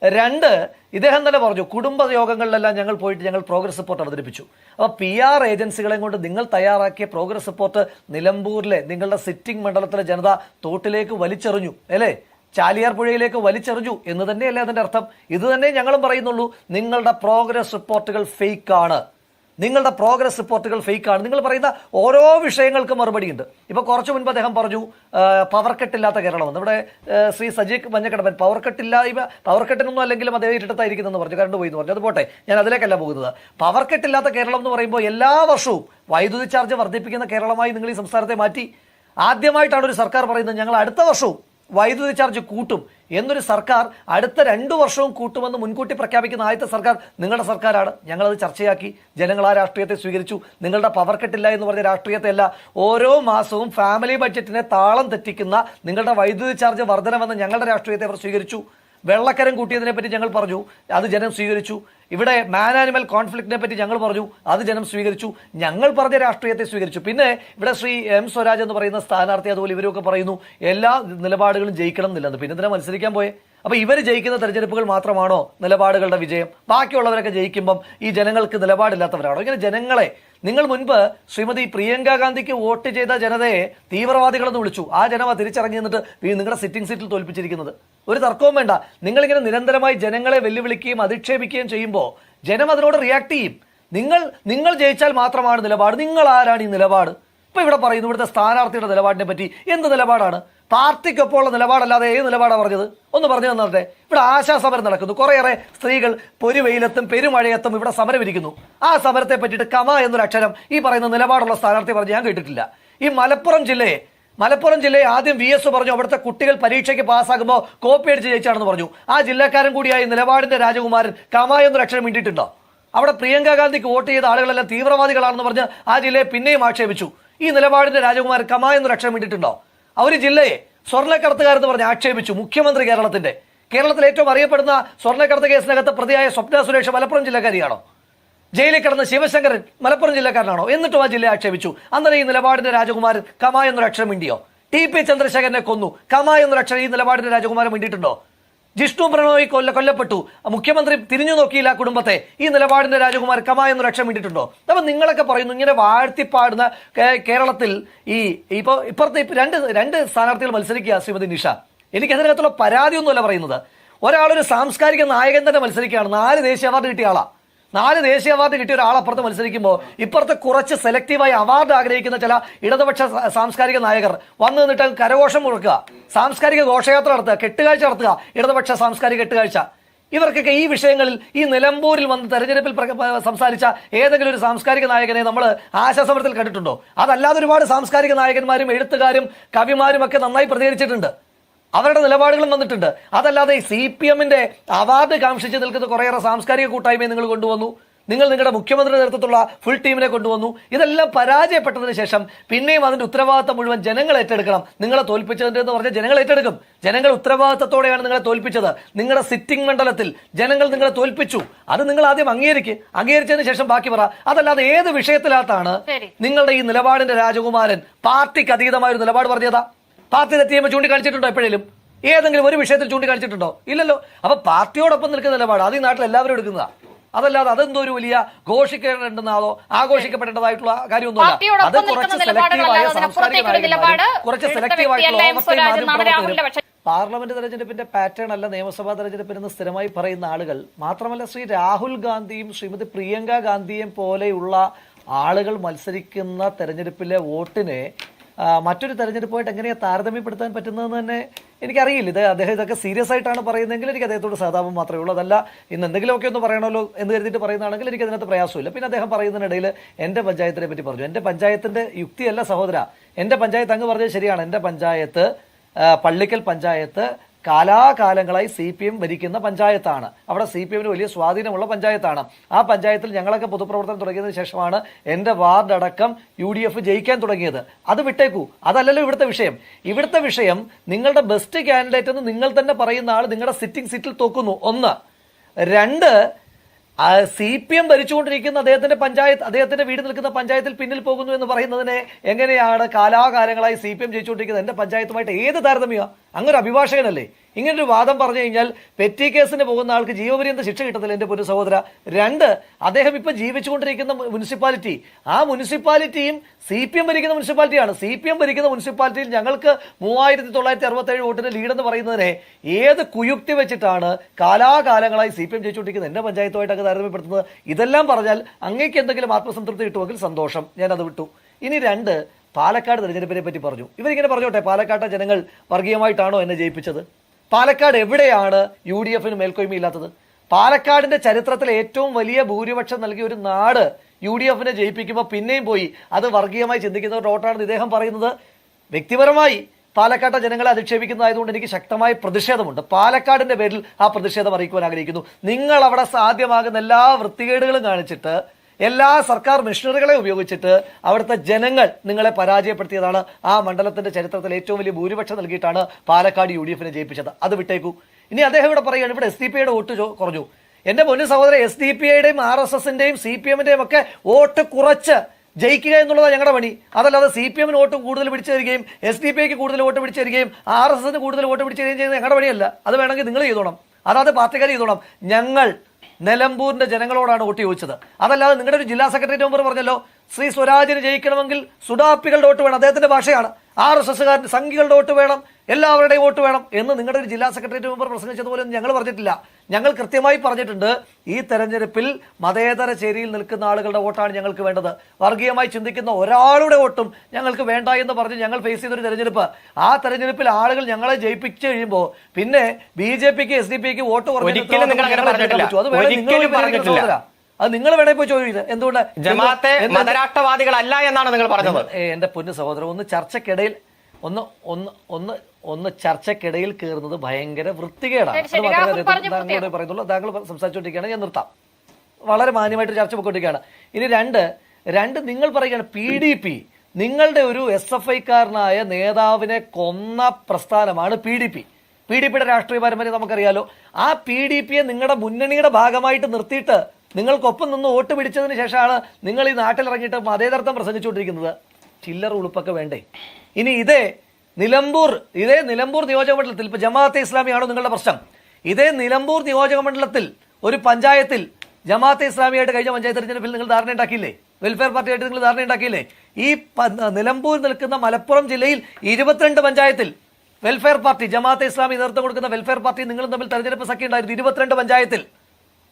രണ്ട് ഇദ്ദേഹം തന്നെ പറഞ്ഞു കുടുംബ യോഗങ്ങളിലെല്ലാം ഞങ്ങൾ പോയിട്ട് ഞങ്ങൾ പ്രോഗ്രസ് റിപ്പോർട്ട് അവതരിപ്പിച്ചു. അപ്പോൾ പി ആർ ഏജൻസികളെ കൊണ്ട് നിങ്ങൾ തയ്യാറാക്കിയ പ്രോഗ്രസ് റിപ്പോർട്ട് നിലമ്പൂരിലെ നിങ്ങളുടെ സിറ്റിംഗ് മണ്ഡലത്തിലെ ജനത തോട്ടിലേക്ക് വലിച്ചെറിഞ്ഞു അല്ലേ? ചാലിയാർ പുഴയിലേക്ക് വലിച്ചെറിഞ്ഞു എന്ന് തന്നെയല്ലേ അതിന്റെ അർത്ഥം. ഇത് തന്നെ ഞങ്ങളും പറയുന്നുള്ളൂ നിങ്ങളുടെ പ്രോഗ്രസ് റിപ്പോർട്ടുകൾ ഫേക്ക് ആണ്. നിങ്ങളുടെ പ്രോഗ്രസ് റിപ്പോർട്ടുകൾ ഫേക്കാണ്. നിങ്ങൾ പറയുന്ന ഓരോ വിഷയങ്ങൾക്കും മറുപടിയുണ്ട്. ഇപ്പൊ കുറച്ചു മുൻപ് അദ്ദേഹം പറഞ്ഞു പവർ കട്ടില്ലാത്ത കേരളം ആ, ശ്രീ സജീക് മഞ്ഞക്കടമ്പൻ പവർ കട്ടില്ലായ്മ പവർ കട്ടിനൊന്നും അല്ലെങ്കിലും അദ്ദേഹം ഇരട്ടത്തായിരിക്കുന്നെന്ന് പറഞ്ഞു. കറണ്ട് പോയി എന്ന് പറഞ്ഞു. അത് പോട്ടെ ഞാൻ അതിലേക്കല്ല പോകുന്നത്. പവർ കട്ടില്ലാത്ത കേരളം എന്ന് പറയുമ്പോൾ എല്ലാ വർഷവും വൈദ്യുതി ചാർജ് വർദ്ധിപ്പിക്കുന്ന കേരളമായി നിങ്ങൾ ഈ സംസ്ഥാനത്തെ മാറ്റി. ആദ്യമായിട്ടാണ് ഒരു സർക്കാർ പറയുന്നത് ഞങ്ങൾ അടുത്ത വർഷവും വൈദ്യുതി ചാർജ് കൂട്ടും എന്നൊരു സർക്കാർ അടുത്ത രണ്ടു വർഷവും കൂട്ടുമെന്ന് മുൻകൂട്ടി പ്രഖ്യാപിക്കുന്ന ആദ്യത്തെ സർക്കാർ നിങ്ങളുടെ സർക്കാരാണ്. ഞങ്ങളത് ചർച്ചയാക്കി. ജനങ്ങൾ ആ രാഷ്ട്രീയത്തെ സ്വീകരിച്ചു. നിങ്ങളുടെ പവർ കെട്ടില്ല എന്ന് പറഞ്ഞ രാഷ്ട്രീയത്തെ അല്ല ഓരോ മാസവും ഫാമിലി ബഡ്ജറ്റിനെ താളം തെറ്റിക്കുന്ന നിങ്ങളുടെ വൈദ്യുതി ചാർജ് വർധനമെന്ന് ഞങ്ങളുടെ രാഷ്ട്രീയത്തെ അവർ സ്വീകരിച്ചു. വെള്ളക്കരം കൂട്ടിയതിനെ പറ്റി ഞങ്ങൾ പറഞ്ഞു അത് ജനം സ്വീകരിച്ചു. ഇവിടെ മാൻ ആനിമൽ കോൺഫ്ലിക്റ്റിനെ പറ്റി ഞങ്ങൾ പറഞ്ഞു അത് ജനം സ്വീകരിച്ചു. ഞങ്ങൾ പറഞ്ഞ രാഷ്ട്രീയത്തെ സ്വീകരിച്ചു. പിന്നെ ഇവിടെ ശ്രീ എം സ്വരാജ് എന്ന് പറയുന്ന സ്ഥാനാർത്ഥി അതുപോലെ ഇവരൊക്കെ പറയുന്നു എല്ലാ നിലപാടുകളും ജയിക്കണം എന്നില്ലെന്ന്. പിന്നെ ഇതിനെ മത്സരിക്കാൻ പോയെ? അപ്പൊ ഇവർ ജയിക്കുന്ന തെരഞ്ഞെടുപ്പുകൾ മാത്രമാണോ നിലപാടുകളുടെ വിജയം? ബാക്കിയുള്ളവരൊക്കെ ജയിക്കുമ്പം ഈ ജനങ്ങൾക്ക് നിലപാടില്ലാത്തവരാണോ? ഇങ്ങനെ ജനങ്ങളെ നിങ്ങൾ മുൻപ് ശ്രീമതി പ്രിയങ്ക ഗാന്ധിക്ക് വോട്ട് ചെയ്ത ജനതയെ തീവ്രവാദികളെന്ന് വിളിച്ചു. ആ ജനവ തിരിച്ചറങ്ങി നിന്നിട്ട് നിങ്ങളുടെ സിറ്റിംഗ് സീറ്റിൽ തോൽപ്പിച്ചിരിക്കുന്നത്. ഒരു തർക്കവും വേണ്ട. നിങ്ങളിങ്ങനെ നിരന്തരമായി ജനങ്ങളെ വെല്ലുവിളിക്കുകയും അധിക്ഷേപിക്കുകയും ചെയ്യുമ്പോൾ ജനം അതിനോട് റിയാക്ട് ചെയ്യും. നിങ്ങൾ നിങ്ങൾ ജയിച്ചാൽ മാത്രമാണ് നിലപാട്. നിങ്ങൾ ആരാണ് ഈ നിലപാട്? ഇപ്പൊ ഇവിടെ പറയുന്നു ഇവിടുത്തെ സ്ഥാനാർത്ഥിയുടെ നിലപാടിനെ പറ്റി. എന്ത് നിലപാടാണ്? പാർട്ടിക്കൊപ്പമുള്ള നിലപാടല്ലാതെ ഏത് നിലപാടാണ് പറഞ്ഞത്? ഒന്ന് പറഞ്ഞു തന്നെ ഇവിടെ ആശാ സമരം നടക്കുന്നു. കുറേയേറെ സ്ത്രീകൾ പൊരുവെയിലത്തും പെരുമഴയത്തും ഇവിടെ സമരം ഇരിക്കുന്നു ആ സമരത്തെ പറ്റിയിട്ട് കമ എന്നൊരു അക്ഷരം ഈ പറയുന്ന നിലപാടുള്ള സ്ഥാനാർത്ഥി പറഞ്ഞ് ഞാൻ കേട്ടിട്ടില്ല. ഈ മലപ്പുറം ജില്ലയെ മലപ്പുറം ജില്ലയെ ആദ്യം വി എസ് പറഞ്ഞു അവിടുത്തെ കുട്ടികൾ പരീക്ഷയ്ക്ക് പാസ്സാകുമ്പോൾ കോപ്പി അടിച്ച് ജയിച്ചാണെന്ന് പറഞ്ഞു. ആ ജില്ലക്കാരൻ കൂടിയായി നിലപാടിന്റെ രാജകുമാരൻ കമ എന്നൊരു അക്ഷരം വേണ്ടിയിട്ടുണ്ടോ അവിടെ പ്രിയങ്ക ഗാന്ധിക്ക് വോട്ട് ചെയ്ത ആളുകളെല്ലാം തീവ്രവാദികളാണെന്ന് പറഞ്ഞ് ആ ജില്ലയെ പിന്നെയും ആക്ഷേപിച്ചു. ഈ നിലപാടിന്റെ രാജകുമാരൻ കമ എന്നൊരു അക്ഷരം അവർ ജില്ലയെ സ്വർണക്കടത്തുകാരെന്ന് പറഞ്ഞ് ആക്ഷേപിച്ചു മുഖ്യമന്ത്രി കേരളത്തിന്റെ. കേരളത്തിൽ ഏറ്റവും അറിയപ്പെടുന്ന സ്വർണക്കടത്ത് കേസിനകത്ത് പ്രതിയായ സ്വപ്ന സുരേഷ് മലപ്പുറം ജില്ലക്കാരിയാണോ? ജയിലിൽ കിടന്ന ശിവശങ്കരൻ മലപ്പുറം ജില്ലക്കാരനാണോ? എന്നിട്ടും ആ ജില്ല ആക്ഷേപിച്ചു. അന്നേരം ഈ നിലപാടിന്റെ രാജകുമാരൻ കമ എന്നൊരു അക്ഷരം മിണ്ടിയോ? ടി പി ചന്ദ്രശേഖരനെ കൊന്നു. കമ അക്ഷരം ഈ നിലപാടിന്റെ രാജകുമാരൻ മിണ്ടിയിട്ടുണ്ടോ? ജിഷ്ണു പ്രണോയ് കൊല്ല കൊല്ലപ്പെട്ടു. മുഖ്യമന്ത്രി തിരിഞ്ഞു നോക്കിയില്ല കുടുംബത്തെ. ഈ നിലപാടിന്റെ രാജകുമാർ കമായെന്ന് രക്ഷ വേണ്ടിയിട്ടുണ്ടോ അപ്പൊ നിങ്ങളൊക്കെ പറയുന്നു ഇങ്ങനെ വാഴ്ത്തിപ്പാടുന്ന കേരളത്തിൽ ഈ ഇപ്പൊ ഇപ്പുറത്തെ രണ്ട് രണ്ട് സ്ഥാനാർത്ഥികൾ മത്സരിക്കുക ശ്രീമതി നിഷ. എനിക്ക് അതിനകത്തുള്ള പരാതിയൊന്നുമല്ല പറയുന്നത്. ഒരാളൊരു സാംസ്കാരിക നായകൻ തന്നെ മത്സരിക്കുകയാണ്. നാല് ദേശീയ അവാർഡ് കിട്ടിയ ആളാ. നാല് ദേശീയ അവാർഡ് കിട്ടിയ ഒരാൾ അപ്പുറത്ത് മത്സരിക്കുമ്പോൾ ഇപ്പുറത്തെ കുറച്ച് സെലക്റ്റീവായി അവാർഡ് ആഗ്രഹിക്കുന്ന ചില ഇടതുപക്ഷ സാംസ്കാരിക നായകർ. വന്നു നിന്നിട്ട് കരഘോഷം മുഴക്കുക. സാംസ്കാരിക ഘോഷയാത്ര നടത്തുക കെട്ടുകാഴ്ച നടത്തുക ഇടതുപക്ഷ സാംസ്കാരിക കെട്ടുകാഴ്ച. ഇവർക്കൊക്കെ ഈ വിഷയങ്ങളിൽ ഈ നിലമ്പൂരിൽ വന്ന് തെരഞ്ഞെടുപ്പിൽ സംസാരിച്ച ഏതെങ്കിലും ഒരു സാംസ്കാരിക നായകനെ നമ്മൾ ആശാസമരത്തിൽ കണ്ടിട്ടുണ്ടോ? അതല്ലാതെ ഒരുപാട് സാംസ്കാരിക നായകന്മാരും എഴുത്തുകാരും കവിമാരും ഒക്കെ നന്നായി പ്രതികരിച്ചിട്ടുണ്ട്. അവരുടെ നിലപാടുകളും വന്നിട്ടുണ്ട് അതല്ലാതെ സി പി എമ്മിന്റെ അവാർഡ് കാംക്ഷിച്ച് നിൽക്കുന്ന കുറേയേറെ സാംസ്കാരിക കൂട്ടായ്മയെ നിങ്ങൾ കൊണ്ടുവന്നു. നിങ്ങൾ നിങ്ങളുടെ മുഖ്യമന്ത്രിയുടെ നേതൃത്വത്തിലുള്ള ഫുൾ ടീമിനെ കൊണ്ടുവന്നു. ഇതെല്ലാം പരാജയപ്പെട്ടതിന് ശേഷം പിന്നെയും അതിന്റെ ഉത്തരവാദിത്തം മുഴുവൻ ജനങ്ങൾ ഏറ്റെടുക്കണം. നിങ്ങളെ തോൽപ്പിച്ചതിന്റെ എന്ന് പറഞ്ഞാൽ ജനങ്ങൾ ഏറ്റെടുക്കും. ജനങ്ങൾ ഉത്തരവാദിത്തത്തോടെയാണ് നിങ്ങളെ തോൽപ്പിച്ചത്. നിങ്ങളുടെ സിറ്റിംഗ് മണ്ഡലത്തിൽ ജനങ്ങൾ നിങ്ങളെ തോൽപ്പിച്ചു. അത് നിങ്ങൾ ആദ്യം അംഗീകരിക്കുക അംഗീകരിച്ചതിന് ശേഷം ബാക്കി പറ. അതല്ലാതെ ഏത് വിഷയത്തിലാത്താണ് നിങ്ങളുടെ ഈ നിലപാടിന്റെ രാജകുമാരൻ പാർട്ടിക്ക് അതീതമായ ഒരു നിലപാട് പറഞ്ഞതാ? പാർട്ടി തെറ്റിയുമ്പോൾ ചൂണ്ടിക്കാണിച്ചിട്ടുണ്ടോ എപ്പോഴേലും? ഏതെങ്കിലും ഒരു വിഷയത്തിൽ ചൂണ്ടിക്കാണിച്ചിട്ടുണ്ടോ? ഇല്ലല്ലോ. അപ്പൊ പാർട്ടിയോടൊപ്പം നിൽക്കുന്ന നിലപാട് അത് ഈ നാട്ടിൽ എല്ലാവരും എടുക്കുന്നതാ. അതല്ലാതെ അതെന്തോ ഒരു വലിയ ഘോഷിക്കേണ്ടതെന്നാണോ ആഘോഷിക്കപ്പെടേണ്ടതായിട്ടുള്ള കാര്യമൊന്നുമല്ല. അത് കുറച്ച് സെലക്റ്റീവായ സാംസ്കാരിക കുറച്ച് എടുത്ത സെലക്റ്റീവ് ആയിട്ടുള്ള വ്യക്തിയല്ല എം ഓവർസൈ സ്വരാജ് എന്നാണ് രാഹുലിന്റെ മാധ്യമപ്രവർത്തകരും പക്ഷം. പാർലമെന്റ് തെരഞ്ഞെടുപ്പിന്റെ പാറ്റേൺ അല്ല നിയമസഭാ തെരഞ്ഞെടുപ്പിൽ എന്ന് സ്ഥിരമായി പറയുന്ന ആളുകൾ. മാത്രമല്ല ശ്രീ രാഹുൽ ഗാന്ധിയും ശ്രീമതി പ്രിയങ്ക ഗാന്ധിയും പോലെയുള്ള ആളുകൾ മത്സരിക്കുന്ന തെരഞ്ഞെടുപ്പിലെ വോട്ടിനെ മറ്റൊരു തെരഞ്ഞെടുപ്പുമായിട്ട് എങ്ങനെയാണ് താരതമ്യപ്പെടുത്താൻ പറ്റുന്നതെന്ന് തന്നെ എനിക്കറിയില്ല. ഇത് അദ്ദേഹം ഇതൊക്കെ സീരിയസ് ആയിട്ടാണ് പറയുന്നതെങ്കിൽ എനിക്ക് അദ്ദേഹത്തോട് സഹതാപം മാത്രമേ ഉള്ളൂ. അതല്ല ഇന്ന് എന്തെങ്കിലുമൊക്കെ ഒന്ന് പറയണമല്ലോ എന്ന് കരുതിയിട്ട് പറയുന്നതാണെങ്കിൽ എനിക്ക് അതിനകത്ത് പ്രയാസമില്ല. പിന്നെ അദ്ദേഹം പറയുന്നതിനിടയിൽ എന്റെ പഞ്ചായത്തിനെ പറ്റി പറഞ്ഞു. എന്റെ പഞ്ചായത്തിന്റെ യുക്തിയല്ല സഹോദര. എന്റെ പഞ്ചായത്ത് അങ്ങ് പറഞ്ഞത് ശരിയാണ്. എന്റെ പഞ്ചായത്ത് പള്ളിക്കൽ പഞ്ചായത്ത് കാലാകാലങ്ങളായി സി പി എം ഭരിക്കുന്ന പഞ്ചായത്താണ്. അവിടെ സി പി എമ്മിന് വലിയ സ്വാധീനമുള്ള പഞ്ചായത്താണ്. ആ പഞ്ചായത്തിൽ ഞങ്ങളൊക്കെ പൊതുപ്രവർത്തനം തുടങ്ങിയതിന് ശേഷമാണ് എന്റെ വാർഡ് അടക്കം യു ഡി എഫ് ജയിക്കാൻ തുടങ്ങിയത്. അത് വിട്ടേക്കൂ. അതല്ലല്ലോ ഇവിടുത്തെ വിഷയം. ഇവിടുത്തെ വിഷയം നിങ്ങളുടെ ബെസ്റ്റ് കാൻഡിഡേറ്റ് എന്ന് നിങ്ങൾ തന്നെ പറയുന്ന ആൾ നിങ്ങളുടെ സിറ്റിംഗ് സീറ്റിൽ തോക്കുന്നു. ഒന്ന്. രണ്ട് സി പി എം ഭരിച്ചുകൊണ്ടിരിക്കുന്ന അദ്ദേഹത്തിന്റെ പഞ്ചായത്ത് അദ്ദേഹത്തിന്റെ വീട് നിൽക്കുന്ന പഞ്ചായത്തിൽ പിന്നിൽ പോകുന്നു എന്ന് പറയുന്നതിനെ എങ്ങനെയാണ് കാലാകാലങ്ങളായി സി പി എം ജയിച്ചുകൊണ്ടിരിക്കുന്നത്? എന്റെ പഞ്ചായത്തുമായിട്ട് ഏത് താരതമ്യമാണ് അങ്ങനെ അഭിഭാഷകനല്ലേ? ഇങ്ങനൊരു വാദം പറഞ്ഞു കഴിഞ്ഞാൽ പെറ്റി കേസിന് പോകുന്ന ആൾക്ക് ജീവപര്യന്ത ശിക്ഷ കിട്ടത്തില്ല എന്റെ പൊന്നു സഹോദര. രണ്ട് അദ്ദേഹം ഇപ്പം ജീവിച്ചുകൊണ്ടിരിക്കുന്ന മുനിസിപ്പാലിറ്റി. ആ മുനിസിപ്പാലിറ്റിയും സി പി എം ഭരിക്കുന്ന മുനിസിപ്പാലിറ്റിയാണ്. സി പി എം ഭരിക്കുന്ന മുനിസിപ്പാലിറ്റിയിൽ ഞങ്ങൾക്ക് മൂവായിരത്തി തൊള്ളായിരത്തി അറുപത്തേഴ് വോട്ടിന് ലീഡെന്ന് പറയുന്നതിനെ ഏത് കുയുക്തി വെച്ചിട്ടാണ് കാലാകാലങ്ങളായി സി പി എം ജയിച്ചുകൊണ്ടിരിക്കുന്നത്? എന്റെ പഞ്ചായത്തുമായിട്ട് അങ്ങ് താരതമ്യപ്പെടുത്തുന്നത് ഇതെല്ലാം പറഞ്ഞാൽ അങ്ങേക്ക് എന്തെങ്കിലും ആത്മസംതൃപ്തി കിട്ടുമെങ്കിൽ സന്തോഷം. ഞാനത് വിട്ടു. ഇനി രണ്ട് പാലക്കാട് തെരഞ്ഞെടുപ്പിനെ പറ്റി പറഞ്ഞു. ഇവരിങ്ങനെ പറഞ്ഞോട്ടെ പാലക്കാട്ടെ ജനങ്ങൾ വർഗീയമായിട്ടാണോ എന്നെ ജയിപ്പിച്ചത്? പാലക്കാട് എവിടെയാണ് യു ഡി എഫിന് മേൽക്കോയ്മയില്ലാത്തത്? പാലക്കാടിന്റെ ചരിത്രത്തിൽ ഏറ്റവും വലിയ ഭൂരിപക്ഷം നൽകിയ ഒരു നാട് യു ഡി എഫിനെ ജയിപ്പിക്കുമ്പോൾ പിന്നെയും പോയി. അത് വർഗീയമായി ചിന്തിക്കുന്നവരുടെ വോട്ടാണെന്ന് ഇദ്ദേഹം പറയുന്നത്. വ്യക്തിപരമായി പാലക്കാട്ടെ ജനങ്ങളെ അധിക്ഷേപിക്കുന്നതായതുകൊണ്ട് എനിക്ക് ശക്തമായ പ്രതിഷേധമുണ്ട്. പാലക്കാടിന്റെ പേരിൽ ആ പ്രതിഷേധം അറിയിക്കുവാൻ ആഗ്രഹിക്കുന്നു. നിങ്ങൾ അവിടെ സാധ്യമാകുന്ന എല്ലാ വൃത്തികേടുകളും കാണിച്ചിട്ട് എല്ലാ സർക്കാർ മിഷനറികളെ ഉപയോഗിച്ചിട്ട് അവിടുത്തെ ജനങ്ങൾ നിങ്ങളെ പരാജയപ്പെടുത്തിയതാണ്. ആ മണ്ഡലത്തിന്റെ ചരിത്രത്തിൽ ഏറ്റവും വലിയ ഭൂരിപക്ഷം നൽകിയിട്ടാണ് പാലക്കാട് യു ഡി എഫിനെ ജയിപ്പിച്ചത്. അത് വിട്ടേക്കൂ. ഇനി അദ്ദേഹം ഇവിടെ പറയുകയാണ് ഇവിടെ എസ് ഡി പിയുടെ വോട്ട് കുറഞ്ഞു. എന്റെ പൊന്നു സഹോദരൻ എസ് ഡി പി ഐയുടെയും ആർ എസ് എസിന്റെയും സി പി എമ്മിന്റെയും ഒക്കെ വോട്ട് കുറച്ച് ജയിക്കുക എന്നുള്ളതാണ് ഞങ്ങളുടെ പണി. അതല്ലാതെ സി പി എമ്മിന് വോട്ട് കൂടുതൽ പിടിച്ചു തരികയും എസ് ഡി പി ഐക്ക് കൂടുതൽ വോട്ട് പിടിച്ചു തരികയും ആർ എസ് എസിന് കൂടുതൽ വോട്ട് പിടിച്ചു തരികയും ചെയ്യുന്നത് ഞങ്ങളുടെ പണിയല്ല. അത് വേണമെങ്കിൽ നിങ്ങൾ ചെയ്തോണം. അതാത് പാർട്ടിക്കാർ ചെയ്തോണം. ഞങ്ങൾ നിലമ്പൂരിന്റെ ജനങ്ങളോടാണ് വോട്ട് ചോദിച്ചത്. അതല്ലാതെ നിങ്ങളുടെ ഒരു ജില്ലാ സെക്രട്ടറി മെമ്പർ പറഞ്ഞല്ലോ ശ്രീ സ്വരാജിന് ജയിക്കണമെങ്കിൽ സുഡാപ്പികളുടെ വോട്ട് വേണം. അദ്ദേഹത്തിന്റെ ഭാഷയാണ്. ആർ എസ് എസ്സുകാരന് സംഘികളുടെ വോട്ട് വേണം. എല്ലാവരുടെയും വോട്ട് വേണം എന്ന് നിങ്ങളുടെ ഒരു ജില്ലാ സെക്രട്ടേറിയറ്റ് മെമ്പർ പ്രസംഗിച്ചതുപോലെ ഞങ്ങൾ പറഞ്ഞിട്ടില്ല. ഞങ്ങൾ കൃത്യമായി പറഞ്ഞിട്ടുണ്ട് ഈ തെരഞ്ഞെടുപ്പിൽ മതേതര ചേരിയിൽ നിൽക്കുന്ന ആളുകളുടെ വോട്ടാണ് ഞങ്ങൾക്ക് വേണ്ടത്. വർഗീയമായി ചിന്തിക്കുന്ന ഒരാളുടെ വോട്ടും ഞങ്ങൾക്ക് വേണ്ട എന്ന് പറഞ്ഞ് ഞങ്ങൾ ഫേസ് ചെയ്തൊരു തെരഞ്ഞെടുപ്പ്. ആ തെരഞ്ഞെടുപ്പിൽ ആളുകൾ ഞങ്ങളെ ജയിപ്പിച്ചു കഴിയുമ്പോൾ പിന്നെ ബി ജെ പിക്ക് എസ് ഡി പിക്ക് വോട്ട്. അത് നിങ്ങൾ വേണേ പോയി ചോദിച്ചത് എന്തുകൊണ്ട്? ജമാഅത്തെ മതരാഷ്ട്രവാദികളല്ല എന്നാണ് നിങ്ങൾ പറഞ്ഞത്. എന്റെ പൊന്നു സഹോദരൻ ഒന്ന് ചർച്ചക്കിടയിൽ ഒന്ന് ഒന്ന് ഒന്ന് ഒന്ന് ചർച്ചക്കിടയിൽ കയറുന്നത് ഭയങ്കര വൃത്തികേടാണ്. അത് മാത്രമേ താങ്കളോട് പറയുന്നുള്ളൂ. താങ്കൾ സംസാരിച്ചുകൊണ്ടിരിക്കുകയാണ്. ഞാൻ നിർത്താം. വളരെ മാന്യമായിട്ട് ചർച്ച പോയിക്കൊണ്ടിരിക്കുകയാണ്. ഇനി രണ്ട് രണ്ട് നിങ്ങൾ പറയുകയാണ് പി ഡി പി നിങ്ങളുടെ ഒരു എസ് എഫ് ഐക്കാരനായ നേതാവിനെ കൊന്ന പ്രസ്ഥാനമാണ് P D P P D പിയുടെ രാഷ്ട്രീയ പാരമ്പര്യം നമുക്കറിയാലോ. ആ പി ഡി പിയെ നിങ്ങളുടെ മുന്നണിയുടെ ഭാഗമായിട്ട് നിർത്തിയിട്ട് നിങ്ങൾക്കൊപ്പം നിന്ന് വോട്ട് പിടിച്ചതിന് ശേഷമാണ് നിങ്ങൾ ഈ നാട്ടിലിറങ്ങിയിട്ട് മതേതരത്വം പ്രസംഗിച്ചുകൊണ്ടിരിക്കുന്നത്. ചില്ലറ ഉളുപ്പൊക്കെ വേണ്ടേ? ഇനി ഇതേ നിലമ്പൂർ ഇതേ നിലമ്പൂർ നിയോജക മണ്ഡലത്തിൽ ഇപ്പൊ ജമാഅത്തെ ഇസ്ലാമിയാണോ നിങ്ങളുടെ പ്രശ്നം? ഇതേ നിലമ്പൂർ നിയോജക മണ്ഡലത്തിൽ ഒരു പഞ്ചായത്തിൽ ജമാഅത്തെ ഇസ്ലാമിയായിട്ട് കഴിഞ്ഞ പഞ്ചായത്ത് തെരഞ്ഞെടുപ്പിൽ നിങ്ങൾ ധാരണ ഉണ്ടാക്കിയില്ലേ? വെൽഫെയർ പാർട്ടിയായിട്ട് നിങ്ങൾ ധാരണ ഉണ്ടാക്കിയില്ലേ? ഈ നിലമ്പൂർ നിൽക്കുന്ന മലപ്പുറം ജില്ലയിൽ ഇരുപത്തിരണ്ട് പഞ്ചായത്തിൽ വെൽഫെയർ പാർട്ടി ജമാഅത്തെ ഇസ്ലാമി നേതൃത്വം കൊടുക്കുന്ന വെൽഫെയർ പാർട്ടി നിങ്ങളും തമ്മിൽ തെരഞ്ഞെടുപ്പ് സഖ്യം ഉണ്ടായിരുന്നു. ഇരുപത്തിരണ്ട് പഞ്ചായത്തിൽ.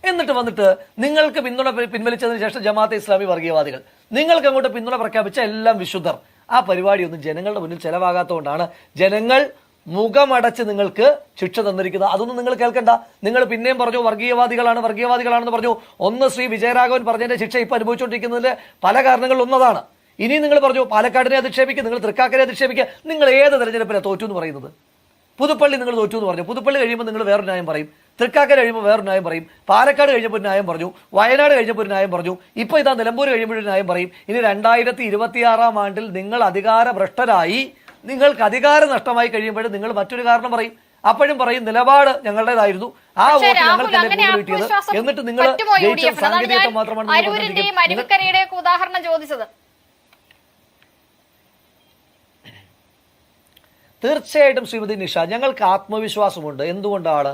എന്നിട്ട് വന്നിട്ട് നിങ്ങൾക്ക് പിന്തുണ പിൻവലിച്ചതിന് ശേഷം ജമാഅത്തെ ഇസ്ലാമി വർഗീയവാദികൾ. നിങ്ങൾക്ക് അങ്ങോട്ട് പിന്തുണ പ്രഖ്യാപിച്ച എല്ലാം വിശുദ്ധർ. ആ പരിപാടി ഒന്നും ജനങ്ങളുടെ മുന്നിൽ ചെലവാകാത്തതുകൊണ്ടാണ് ജനങ്ങൾ മുഖമടച്ച് നിങ്ങൾക്ക് ശിക്ഷ തന്നിരിക്കുന്നത്. അതൊന്നും നിങ്ങൾ കേൾക്കണ്ട. നിങ്ങൾ പിന്നെയും പറഞ്ഞു വർഗീയവാദികളാണ് വർഗീയവാദികളാണെന്ന് പറഞ്ഞു. ഒന്ന് ശ്രീ വിജയരാഘവൻ പറഞ്ഞതിന്റെ ശിക്ഷ ഇപ്പൊ അനുഭവിച്ചുകൊണ്ടിരിക്കുന്നതിന്റെ പല കാരണങ്ങളിൽ ഒന്നതാണ്. ഇനി നിങ്ങൾ പറഞ്ഞു പാലക്കാടിനെ അധിക്ഷേപിക്കുക നിങ്ങൾ തൃക്കാക്കരെ അധിക്ഷേപിക്കുക നിങ്ങൾ ഏത് തെരഞ്ഞെടുപ്പിനെ തോറ്റു എന്ന് പറയുന്നത്? പുതുപ്പള്ളി നിങ്ങൾ തോറ്റു എന്ന് പറഞ്ഞു. പുതുപ്പള്ളി കഴിയുമ്പോൾ നിങ്ങൾ വേറൊരു ന്യായം പറയും. തൃക്കാക്കര കഴിയുമ്പോൾ വേറെ ന്യായം പറയും. പാലക്കാട് കഴിഞ്ഞപ്പോൾ ന്യായം പറഞ്ഞു. വയനാട് കഴിഞ്ഞപ്പോൾ ന്യായം പറഞ്ഞു. ഇപ്പോൾ ഇതാ നിലമ്പൂർ കഴിയുമ്പോൾ ന്യായം പറയും. ഇനി രണ്ടായിരത്തി ഇരുപത്തിയാറാം ആണ്ടിൽ നിങ്ങൾ അധികാര അധികാരഭ്രഷ്ടരായി നിങ്ങൾക്ക് അധികാരം നഷ്ടമായി കഴിയുമ്പോൾ നിങ്ങൾ മറ്റൊരു കാരണം പറയും. അപ്പോഴും പറയും നിലപാട് ഞങ്ങളുടേതായിരുന്നു. ആ വോട്ട് രാഹുൽ ഞങ്ങൾക്ക് അങ്ങനെ കിട്ടിയത്? എന്നിട്ട് നിങ്ങൾ ജയിച്ച സാങ്കേതികത്വം മാത്രമാണ് ഉദാഹരണം ചോദിച്ചത്. തീർച്ചയായിട്ടും ശ്രീമതി നിഷ ഞങ്ങൾക്ക് ആത്മവിശ്വാസമുണ്ട്. എന്തുകൊണ്ടാണ്?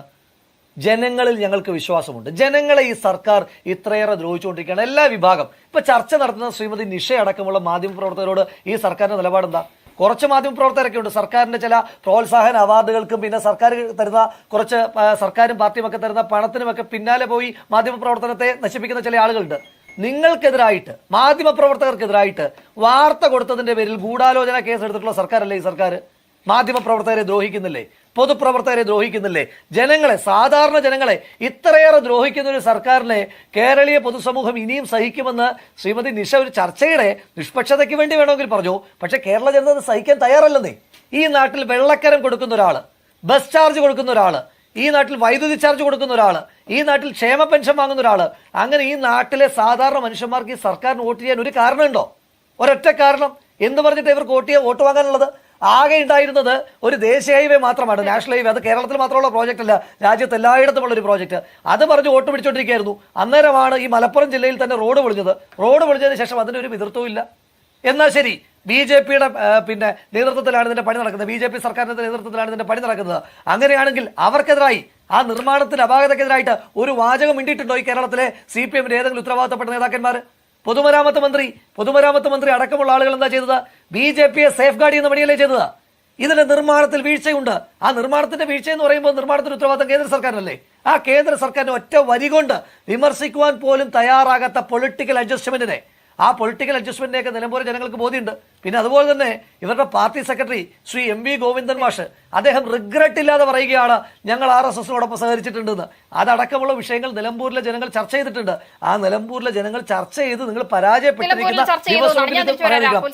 ജനങ്ങളിൽ ഞങ്ങൾക്ക് വിശ്വാസമുണ്ട്. ജനങ്ങളെ ഈ സർക്കാർ ഇത്രയേറെ ദ്രോഹിച്ചുകൊണ്ടിരിക്കുകയാണ്. എല്ലാ വിഭാഗം. ഇപ്പൊ ചർച്ച നടത്തുന്ന ശ്രീമതി നിഷ അടക്കമുള്ള മാധ്യമപ്രവർത്തകരോട് ഈ സർക്കാരിന്റെ നിലപാടെന്താ കുറച്ച് മാധ്യമപ്രവർത്തകരൊക്കെ ഉണ്ട്. സർക്കാരിന്റെ ചില പ്രോത്സാഹന അവാർഡുകൾക്കും പിന്നെ സർക്കാർ തരുന്ന കുറച്ച് സർക്കാരും പാർട്ടിയും ഒക്കെ തരുന്ന പണത്തിനുമൊക്കെ പിന്നാലെ പോയി മാധ്യമപ്രവർത്തനത്തെ നശിപ്പിക്കുന്ന ചില ആളുകളുണ്ട്. നിങ്ങൾക്കെതിരായിട്ട് മാധ്യമപ്രവർത്തകർക്കെതിരായിട്ട് വാർത്ത കൊടുത്തതിന്റെ പേരിൽ ഗൂഢാലോചന കേസ് എടുത്തിട്ടുള്ള സർക്കാരല്ലേ ഈ സർക്കാർ മാധ്യമപ്രവർത്തകരെ ദ്രോഹിക്കുന്നില്ലേ? പൊതുപ്രവർത്തകരെ ദ്രോഹിക്കുന്നില്ലേ? ജനങ്ങളെ സാധാരണ ജനങ്ങളെ ഇത്രയേറെ ദ്രോഹിക്കുന്ന ഒരു സർക്കാരിനെ കേരളീയ പൊതുസമൂഹം ഇനിയും സഹിക്കുമെന്ന് ശ്രീമതി നിഷ ഒരു ചർച്ചയുടെ നിഷ്പക്ഷതയ്ക്ക് വേണ്ടി വേണമെങ്കിൽ പറഞ്ഞു. പക്ഷെ കേരള ജനത സഹിക്കാൻ തയ്യാറല്ലെന്നേ. ഈ നാട്ടിൽ വെള്ളക്കരം കൊടുക്കുന്ന ഒരാൾ ബസ് ചാർജ് കൊടുക്കുന്ന ഒരാൾ ഈ നാട്ടിൽ വൈദ്യുതി ചാർജ് കൊടുക്കുന്ന ഒരാൾ ഈ നാട്ടിൽ ക്ഷേമ പെൻഷൻ വാങ്ങുന്ന ഒരാൾ അങ്ങനെ ഈ നാട്ടിലെ സാധാരണ മനുഷ്യന്മാർക്ക് ഈ സർക്കാരിന് വോട്ട് ചെയ്യാൻ ഒരു കാരണമുണ്ടോ? ഒരൊറ്റ കാരണം? എന്ന് പറഞ്ഞിട്ട് ഇവർക്ക് വോട്ട് ചെയ്യാൻ വോട്ട് വാങ്ങാനുള്ളത്? ആകെ ഉണ്ടായിരുന്നത് ഒരു ദേശീയ ഹൈവേ മാത്രമാണ്. National highway. അത് കേരളത്തിൽ മാത്രമുള്ള പ്രോജക്റ്റ് അല്ല. രാജ്യത്ത് എല്ലായിടത്തുമുള്ള ഒരു പ്രോജക്റ്റ് അത് പറഞ്ഞ് വോട്ട് പിടിച്ചോണ്ടിരിക്കുകയായിരുന്നു. അന്നേരമാണ് ഈ മലപ്പുറം ജില്ലയിൽ തന്നെ റോഡ് പൊളിഞ്ഞത്. റോഡ് പൊളിഞ്ഞതിന് ശേഷം അതിനൊരു എതിർത്തവും ഇല്ല. എന്നാൽ ശരി ബി ജെ പിയുടെ പിന്നെ നേതൃത്വത്തിലാണ് ഇതിന്റെ പണി നടക്കുന്നത്. ബി ജെ പി സർക്കാരിന്റെ നേതൃത്വത്തിലാണ് ഇതിന്റെ പണി നടക്കുന്നത്. അങ്ങനെയാണെങ്കിൽ അവർക്കെതിരായി ആ നിർമ്മാണത്തിന് അപാകതക്കെതിരായിട്ട് ഒരു വാചകം മിണ്ടിയിട്ടുണ്ടോ ഈ കേരളത്തിലെ സി പി എമ്മിന്റെ ഏതെങ്കിലും ഉത്തരവാദിത്തപ്പെട്ട നേതാക്കന്മാർ പൊതുമരാമത്ത് മന്ത്രി പൊതുമരാമത്ത് മന്ത്രി അടക്കമുള്ള ആളുകൾ എന്താ ചെയ്തത്? ബി ജെ പിയെ സേഫ് ഗാർഡ് ചെയ്യുന്ന പണിയല്ലേ ചെയ്തത്? ഇതിന്റെ നിർമ്മാണത്തിൽ വീഴ്ചയുണ്ട്. ആ നിർമ്മാണത്തിന്റെ വീഴ്ച എന്ന് പറയുമ്പോൾ നിർമ്മാണത്തിന്റെ ഉത്തരവാദിത്തം കേന്ദ്ര സർക്കാരിനല്ലേ ആ കേന്ദ്ര സർക്കാരിനെ ഒറ്റ വരി കൊണ്ട് വിമർശിക്കുവാൻ പോലും തയ്യാറാകാത്ത പൊളിറ്റിക്കൽ അഡ്ജസ്റ്റ്മെന്റിനെ ആ പൊളിറ്റിക്കൽ അഡ്ജസ്റ്റ്മെന്റിനെയൊക്കെ നിലമ്പൂർ ജനങ്ങൾക്ക് ബോധ്യമുണ്ട്. പിന്നെ അതുപോലെ തന്നെ ഇവരുടെ party secretary Shri M V Govindan മാഷ് അദ്ദേഹം റിഗ്രറ്റ് ഇല്ലാതെ പറയുകയാണ് ഞങ്ങൾ ആർ എസ് എസിനോടൊപ്പം സഹകരിച്ചിട്ടുണ്ടെന്ന്. അതടക്കമുള്ള വിഷയങ്ങൾ നിലമ്പൂരിലെ ജനങ്ങൾ ചർച്ച ചെയ്തിട്ടുണ്ട്. ആ നിലമ്പൂരിലെ ജനങ്ങൾ ചർച്ച ചെയ്ത് നിങ്ങൾ പരാജയപ്പെട്ടിരിക്കുന്ന.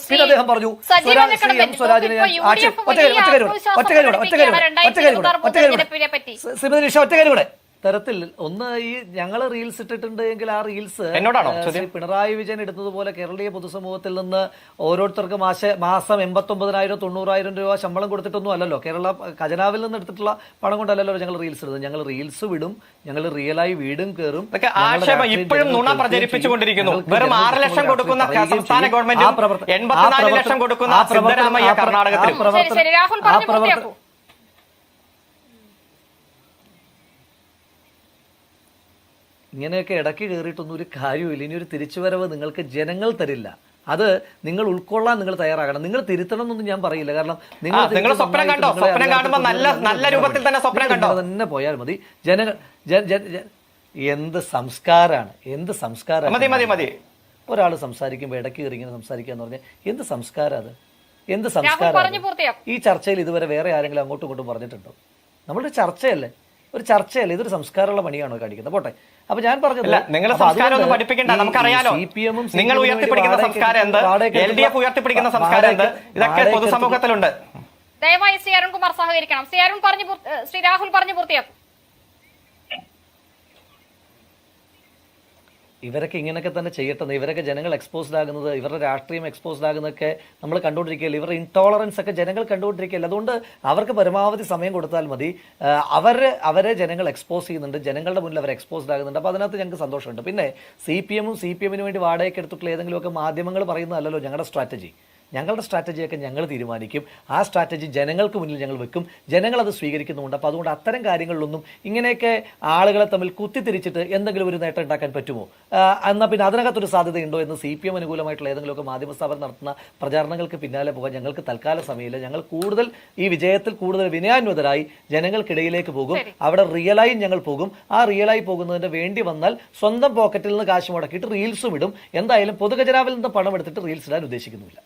പിന്നെ അദ്ദേഹം പറഞ്ഞു സജീവ സ്വരാ- ശ്രീ എം സ്വരാജിനെ ഒറ്റ കാര്യം, ഒറ്റ കാര്യം, ഒറ്റ കാര്യം ഒറ്റ കാര്യം ഒറ്റ കാര്യം ഒറ്റ കാര്യം പറ്റി. ശ്രീമതി നിഷ ഒറ്റ കാര്യം കൂടെ തരത്തിൽ ഒന്ന് ഈ ഞങ്ങൾ റീൽസ് ഇട്ടിട്ടുണ്ട് എങ്കിൽ ആ റീൽസ് എന്നോടാണോ? ചോദ്യം? ശ്രീ പിണറായി വിജയൻ എടുത്തതുപോലെ കേരളീയ പൊതുസമൂഹത്തിൽ നിന്ന് ഓരോരുത്തർക്ക് മാസ മാസം എൺപത്തൊമ്പതിനായിരം തൊണ്ണൂറായിരം രൂപ ശമ്പളം കൊടുത്തിട്ടൊന്നും അല്ലല്ലോ. കേരള ഖജനാവിൽ നിന്ന് എടുത്തിട്ടുള്ള പണം കൊണ്ടല്ലല്ലോ ഞങ്ങൾ റീൽസ് ഇടുന്നത്. ഞങ്ങൾ റീൽസ് വിടും ഞങ്ങൾ റിയലായി വീടും കയറും ഇപ്പോഴും നുണ പ്രചരിപ്പിച്ചുകൊണ്ടിരിക്കുന്നു. വെറും ആറ് ലക്ഷം കൊടുക്കുന്ന സംസ്ഥാന ഗവൺമെന്റ് ഗവൺമെന്റും ആ പ്രവർത്തനം- ആ 84 പ്രവർത്തനം- ലക്ഷം കൊടുക്കുന്ന ആ പ്രവർത്തനം- സിദ്ധരാമയ്യ ആ പ്രവർത്തനം- കർണാടകത്തിലും. ആ പ്രവർത്തനം- ശരി, ശരി, രാഹുൽ ആ പറഞ്ഞു പ്രവർത്തനം- പൂർത്തിയാക്കൂ. ഇങ്ങനെയൊക്കെ ഇടയ്ക്ക് കയറിയിട്ടൊന്നും ഒരു കാര്യമില്ല ഇനി ഒരു തിരിച്ചുവരവ് നിങ്ങൾക്ക് ജനങ്ങൾ തരില്ല. അത് നിങ്ങൾ ഉൾക്കൊള്ളാൻ നിങ്ങൾ തയ്യാറാകണം. നിങ്ങൾ തിരുത്തണം എന്നൊന്നും ഞാൻ പറയില്ല. കാരണം നിങ്ങൾ നിങ്ങൾ സ്വപ്നം കണ്ടോ? സ്വപ്നം കാണുമ്പോൾ നല്ല- നല്ല രൂപത്തിൽ തന്നെ സ്വപ്നം കണ്ടോ? തന്നെ പോയാൽ മതി. ജനങ്ങൾ ജന- ജന- ജന- എന്ത് സംസ്കാരമാണ് എന്ത് സംസ്കാരം മതി മതി മതി. ഒരാൾ സംസാരിക്കുമ്പോൾ ഇടയ്ക്ക് കയറി ഇങ്ങനെ സംസാരിക്കുക എന്ന് പറഞ്ഞാൽ എന്ത് സംസ്കാരം അത്? എന്ത് സംസ്കാരം ഈ ചർച്ചയിൽ ഇതുവരെ വേറെ ആരെങ്കിലും അങ്ങോട്ടും ഇങ്ങോട്ടും പറഞ്ഞിട്ടുണ്ടോ? നമ്മളൊരു ചർച്ചയല്ലേ? ഒരു ചർച്ചയല്ലേ? ഇതൊരു സംസ്കാരമുള്ള പണിയാണോ കാണിക്കുന്നത്? പോട്ടെ. അപ്പൊ ഞാൻ പറഞ്ഞില്ല നിങ്ങളുടെ നിങ്ങൾ സംസ്കാരം ഒന്നും പഠിപ്പിക്കേണ്ട നമുക്കറിയാലോ. സി പി എമ്മും നിങ്ങൾ ഉയർത്തിപ്പിടിക്കുന്ന സംസ്കാരം എന്ത്? എൽ ഡി എഫ് ഉയർത്തിപ്പിടിക്കുന്ന സംസ്കാരം എന്ത്? ഇതൊക്കെ പൊതുസമൂഹത്തിലുണ്ട്. ദയവായി ശ്രീ അരുൺകുമാർ സഹകരിക്കണം. ശ്രീ അരുൺ പറഞ്ഞു ശ്രീ രാഹുൽ പറഞ്ഞു പൂർത്തിയാക്കും. ഇവരൊക്കെ ഇങ്ങനെയൊക്കെ തന്നെ ചെയ്യട്ടെന്ന് ഇവരൊക്കെ ജനങ്ങൾ എക്സ്പോസ്ഡ് ആകുന്നത് ഇവരുടെ രാഷ്ട്രീയം എക്സ്പോസ്ഡ് ആകുന്നതൊക്കെ നമ്മൾ കണ്ടുകൊണ്ടിരിക്കുകയല്ല? ഇവരുടെ ഇൻടോളറൻസ് ഒക്കെ ജനങ്ങൾ കണ്ടുകൊണ്ടിരിക്കുകയല്ല? അതുകൊണ്ട് അവർക്ക് പരമാവധി സമയം കൊടുത്താൽ മതി. അവർ അവരെ ജനങ്ങൾ എക്സ്പോസ് ചെയ്യുന്നുണ്ട് ജനങ്ങളുടെ മുന്നിൽ അവർ എക്സ്പോസ്ഡ് ആകുന്നുണ്ട്. അപ്പോൾ അതിനകത്ത് ഞങ്ങൾക്ക് സന്തോഷമുണ്ട്. പിന്നെ സി പി എമ്മും സി പി എമ്മിന് വേണ്ടി വാടകയ്ക്ക് എടുത്തിട്ടുള്ള ഏതെങ്കിലുമൊക്കെ മാധ്യമങ്ങൾ പറയുന്നതല്ലല്ലോ ഞങ്ങളുടെ സ്ട്രാറ്റജി ഞങ്ങളുടെ സ്ട്രാറ്റജിയൊക്കെ ഞങ്ങൾ തീരുമാനിക്കും. ആ സ്ട്രാറ്റജി ജനങ്ങൾക്ക് മുന്നിൽ ഞങ്ങൾ വെക്കും. ജനങ്ങൾ അത് സ്വീകരിക്കുന്നുമുണ്ട്. അപ്പോൾ അതുകൊണ്ട് അത്തരം കാര്യങ്ങളിലൊന്നും ഇങ്ങനെയൊക്കെ ആളുകളെ തമ്മിൽ കുത്തിത്തിരിച്ചിട്ട് എന്തെങ്കിലും ഒരു നേട്ടം ഉണ്ടാക്കാൻ പറ്റുമോ? എന്നാൽ പിന്നെ അതിനകത്തൊരു സാധ്യതയുണ്ടോ എന്ന് സി പി എം അനുകൂലമായിട്ടുള്ള ഏതെങ്കിലുമൊക്കെ മാധ്യമ സ്ഥാപനം നടത്തുന്ന പ്രചാരണങ്ങൾക്ക് പിന്നാലെ പോകാൻ ഞങ്ങൾക്ക് തൽക്കാല സമയമില്ല. ഞങ്ങൾ കൂടുതൽ ഈ വിജയത്തിൽ കൂടുതൽ വിനയാന്വിതരായി ജനങ്ങൾക്കിടയിലേക്ക് പോകും. അവിടെ റിയലായി ഞങ്ങൾ പോകും. ആ റിയലായി പോകുന്നതിന് വേണ്ടി വന്നാൽ സ്വന്തം പോക്കറ്റിൽ നിന്ന് കാശ് മുടക്കിയിട്ട് റീൽസും ഇടും. എന്തായാലും പൊതുഖജനാവിൽ നിന്ന് പണം എടുത്തിട്ട് റീൽസ് ഇടാൻ ഉദ്ദേശിക്കുന്നില്ല